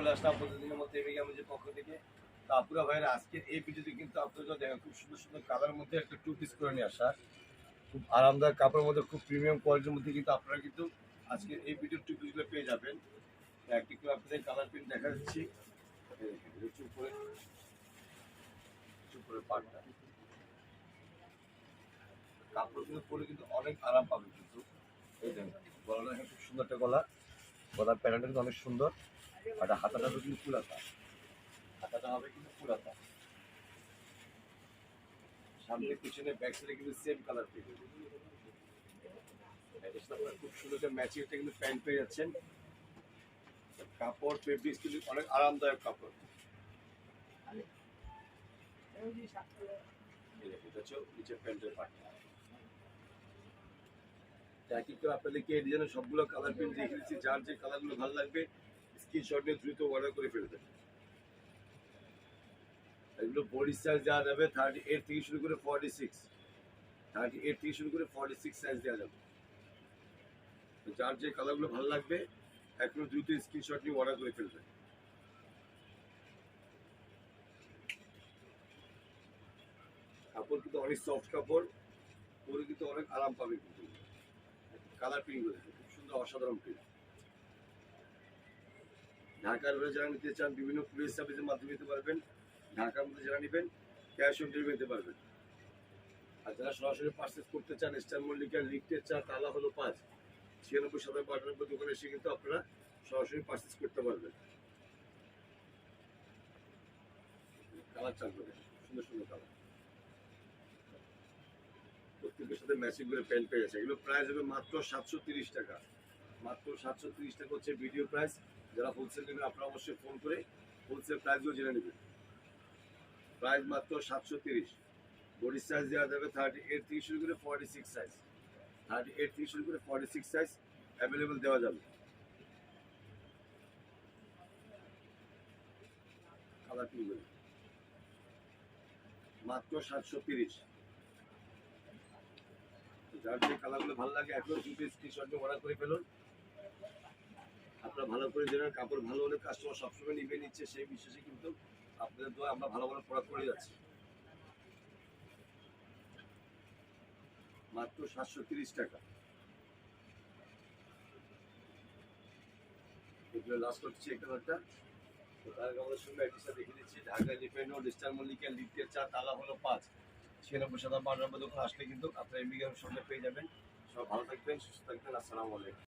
চলে আসলাম প্রতিদিনের মধ্যে এমিগামের পক্ষ থেকে। তো আপুরা ভাইয়ের আজকের এই ভিডিওতে কিন্তু আপনারা দেখেন খুব সুন্দর সুন্দর কালার মধ্যে একটা টু পিস করে নিয়ে আসা। খুব আরামদায়ক কাপড়ের মধ্যে, খুব প্রিমিয়াম কোয়ালিটির মধ্যে কিন্তু আপনারা কিন্তু আজকের এই ভিডিওর টু পিসগুলো পেয়ে যাবেন। একটি করে আপনাদের কালার প্রিন্ট দেখা যাচ্ছি এই উপরে উপরে পাটটা কাপড় কিন্তু পরে কিন্তু অনেক আরাম পাবেন কিন্তু। এই গলাটা খুব সুন্দর একটা গলা। গলার প্যাটার্নটা কিন্তু অনেক সুন্দর। আর হাতাটা তো কিন্তু ফুলাতা হাতাটা হবে কিন্তু ফুলাতা সামনে পিছনে ব্যাক কিন্তু সেম কালার খুব সুন্দর প্যান্ট পেয়ে অনেক আরামদায়ক কাপড়। এটা প্যান্টের আপনাদেরকে সবগুলো কালার প্রিন্ট দেখে যার যে কালারগুলো ভালো লাগবে স্ক্রিনশট নিয়ে দ্রুত অর্ডার করে ফেলবেন এগুলো বডি সাইজ দেওয়া যাবে থার্টি এইট থেকে শুরু করে ফর্টি সিক্স থার্টি এইট থেকে শুরু করে ফর্টি সিক্স সাইজ দেওয়া যাবে। যার যে কালারগুলো ভালো লাগবে, এখনও দ্রুত স্ক্রিনশট নিয়ে অর্ডার করে ফেলবেন কাপড় কিন্তু অনেক সফট কাপড়, পরে কিন্তু অনেক আরাম পাবে কালার প্রিন্ট খুব সুন্দর অসাধারণ প্রিন্ট ঢাকার হয়ে যারা নিতে চান, বিভিন্ন পুলিশ সার্ভিসের মাধ্যমে নিতে পারবেন। ঢাকার মধ্যে যারা নেবেন ক্যাশ অন ডেলিভারি নিতে পারবেন। আর যারা সরাসরি পার্সেস করতে চান স্টার মল্লিকার লিফটের চা তালা হলো পাঁচ। ছিয়ানব্বই, সাতানব্বই, আটানব্বই দোকানে এসে কিন্তু আপনারা সরাসরি পার্সেস করতে পারবেন। কালার চান করে, সুন্দর সুন্দর কালার। সাথে ম্যাচিং করে প্যান্ট পেয়ে যাচ্ছে এগুলো প্রাইস হবে মাত্র সাতশো টাকা। মাত্র সাতশো তিরিশ টাকা হচ্ছে ভিডিও প্রাইস যারা হোলসেল নেবেন, আপনারা অবশ্যই ফোন করে হোলসেল প্রাইসগুলো জেনে নেবেন। প্রাইস মাত্র সাতশো তিরিশ বডি সাইজ দেওয়া যাবে থার্টি এইট থেকে শুরু করে forty six size thirty eight থেকে শুরু করে ফর্টি সিক্স সাইজ অ্যাভেলেবেল দেওয়া যাবে। কালার পিনগুলো মাত্র সাতশো তিরিশ যার যে কালারগুলো ভালো লাগে এখন দুটো স্ক্রিনশট অর্ডার করে ফেলুন। আপনারা ভালো করে জেনে কাপড় ভালো হলে কাস্টমার সবসময় নিবে, নিচ্ছে, সেই বিশ্বাসে কিন্তু আপনাদের দোয়া আমরা ভালো ভালো প্রোডাক্ট করে যাচ্ছি। মাত্র সাতশো তিরিশ টাকা। এগুলো লাস্ট আমাদের সঙ্গে দিচ্ছি তালা হলো পাঁচ। আটানব্বই দোকান আসলে কিন্তু সঙ্গে পেয়ে যাবেন। সব ভালো থাকবেন, সুস্থ থাকবেন, আসসালামু আলাইকুম।